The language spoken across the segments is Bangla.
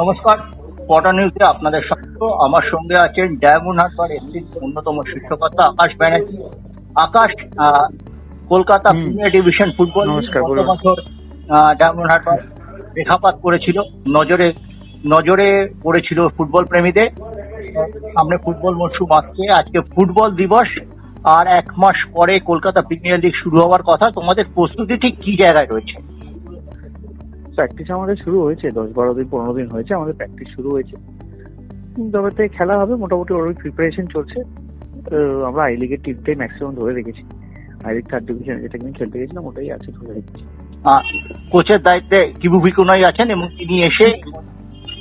নমস্কার। পটা নিউজে আপনাদের স্বাগত। আমার সঙ্গে আছেন ডায়মন্ড হারবার এসসির অন্যতম শীর্ষকর্তা Akash Banerjee. Akash Kolkata premier division football গত বছর ডায়মন্ড হারবার রেখাপাত করেছিল। নজরে নজরে পড়েছিল ফুটবল প্রেমীদের। সামনে ফুটবল মরশুম আসছে। আজকে ফুটবল দিবস। আর এক মাস পরে কলকাতা প্রিমিয়ার লিগ শুরু হওয়ার কথা। তোমাদের প্রস্তুতি ঠিক কি জায়গায় রয়েছে? প্র্যাকটিস আমাদের শুরু হয়েছে দশ বারো দিন পনেরো দিন হয়েছে আমাদের প্র্যাকটিস শুরু হয়েছে। তবে থেকে খেলা হবে মোটামুটি ওর প্রিপারেশন চলছে। আমরা আই লিগের টিমটাই ম্যাক্সিমাম ধরে রেখেছি। আই লিগ থার্ড ডিভিশন যেটা আমি খেলতে গেছিলাম ওটাই আছে ধরে রেখেছি। কোচের দায়িত্বে কিবু ভিকুনাই আছেন এবং তিনি এসে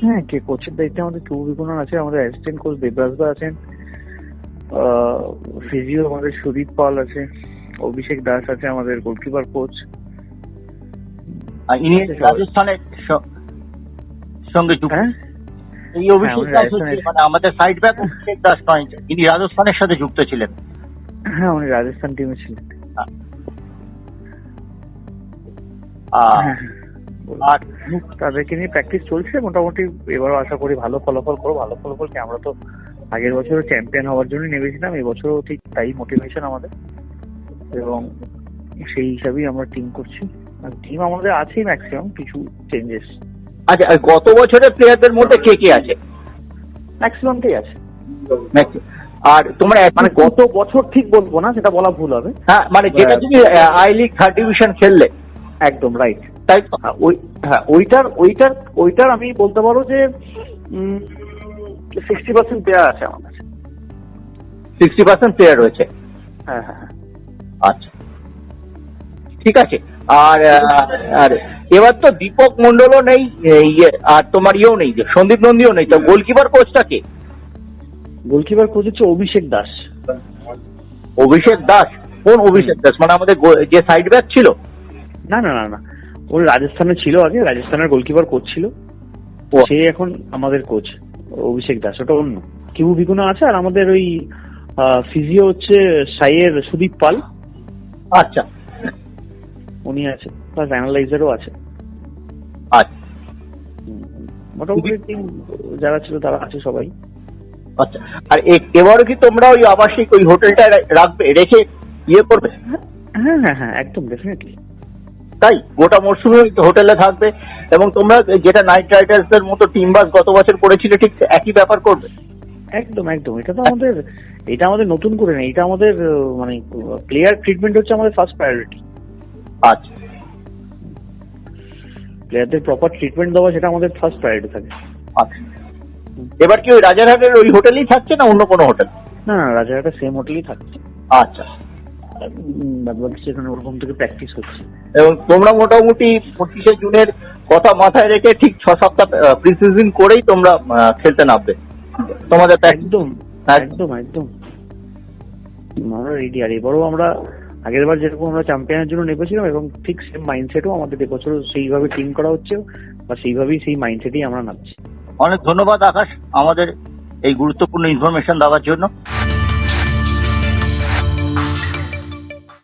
হ্যাঁ কে কোচের দায়িত্বে আমাদের কিবু বিগুণন আছে আমাদের অ্যাসিস্ট্যান্ট কোচ দেবরাজদা আছেন ফিজিও আমাদের সুদীপ পাল আছে অভিষেক দাস আছে আমাদের গোলকিপার কোচ ইনি রাজস্থানের সঙ্গে যুক্ত। হ্যাঁ? এই অভিষেক দাস হচ্ছে মানে আমাদের সাইড ব্যাক অভিষেক দাস নয় ইনি রাজস্থানের সাথে যুক্ত ছিলেন। হ্যাঁ উনি রাজস্থান টিমে ছিলেন। হ্যাঁ, আর তাদেরকে নিয়ে প্র্যাকটিস চলছে মোটামুটি এবারও আশা করি ভালো ফলাফল করো ভালো ফলাফল কি আমরা তো আগের বছরও চ্যাম্পিয়ন হওয়ার জন্য নেমেছিলাম এই বছরও ঠিক তাই মোটিভেশন আমাদের। এবং সেই হিসাবেই আমরা টিম করছি। টিম আমাদের আছেই ম্যাক্সিমাম কিছু চেঞ্জেস আচ্ছা আর গত বছরের প্লেয়ারদের মধ্যে কে কে আছে? ম্যাক্সিমামটাই আছে? আর তোমরা মানে গত বছর ঠিক বলব না সেটা বলা ভুল হবে। হ্যাঁ মানে যেটা তুমি আই লিগ থার্ড ডিভিশন খেললে। একদম রাইট তাই তো? ওই হ্যাঁ ওইটার ওইটার ওইটার আমি বলতে পারো যে সিক্সটি পার্সেন্ট প্লেয়ার আছে আমার কাছে। সিক্সটি পার্সেন্ট প্লেয়ার রয়েছে। হ্যাঁ হ্যাঁ হ্যাঁ। আচ্ছা। ঠিক আছে। আর আর এবার তো দীপক মন্ডলও নেই ইয়ে, আর তোমার ইয়েও নেই যে সন্দীপ নন্দীও নেই তো গোলকিপার কোচটা কে? গোলকিপার কোচ হচ্ছে অভিষেক দাস। অভিষেক দাস? কোন অভিষেক দাস? মানে আমাদের যে সাইড ব্যাক ছিল? না না না না। ওই রাজস্থানে ছিল আগে রাজস্থানের গোলকিপার কোচ ছিল। সে এখন আমাদের কোচ অভিষেক দাস ওটা অন্য। কিবু বিগুনা আছে আর আমাদের ওই ফিজিও হচ্ছে সাইয়ের সুদীপ পাল। আচ্ছা। উনি আছে প্লাস অ্যানালাইজারও আছে। আচ্ছা। মোটামুটি টিম যারা ছিল তারা আছে সবাই। আচ্ছা আর এবারও কি তোমরা ওই আবাসিক ওই হোটেলটা রাখবে রেখে ইয়ে করবে? হ্যাঁ হ্যাঁ হ্যাঁ একদম ডেফিনেটলি তাই? গোটা মরশুমে হোটেলে থাকবে এবং তোমরা যেটা নাইট রাইডার্সদের মতো টিম বাস গত বছর করেছিলে ঠিক একই ব্যাপার করবে? একদম একদম। এটা তো আমাদের এটা আমাদের নতুন করে নেই এটা আমাদের মানে প্লেয়ার ট্রিটমেন্ট হচ্ছে আমাদের ফার্স্ট প্রায়োরিটি আচ্ছা প্লেয়ারদের প্রপার ট্রিটমেন্ট দেওয়া সেটা আমাদের ফার্স্ট প্রায়োরিটি থাকে। আচ্ছা এবার কি ওই রাজারহাটের ওই হোটেলেই থাকছে না অন্য কোনো হোটেল না না রাজারহাটে সেম হোটেলই থাকছে। আচ্ছা। সেখানে ওরকম থেকে প্র্যাকটিস হচ্ছে। এবং তোমরা মোটামুটি পঁচিশে জুনের কথা মাথায় রেখে ঠিক ছ সপ্তাহ প্রি সিজন করেই তোমরা খেলতে নামবে। তোমাদের একদম হ্যাঁ। একদম একদম। আমরা রেডি আর এবারও আমরা আগের বার যেরকম আমরা চ্যাম্পিয়নের জন্য নেমেছিলাম এবং ঠিক সেম মাইন্ডসেটও আমাদের এবছর সেইভাবে টিম করা হচ্ছে বা সেইভাবেই সেই মাইন্ডসেটই আমরা নাচ্ছি অনেক ধন্যবাদ আকাশ আমাদের এই গুরুত্বপূর্ণ ইনফরমেশন দেওয়ার জন্য।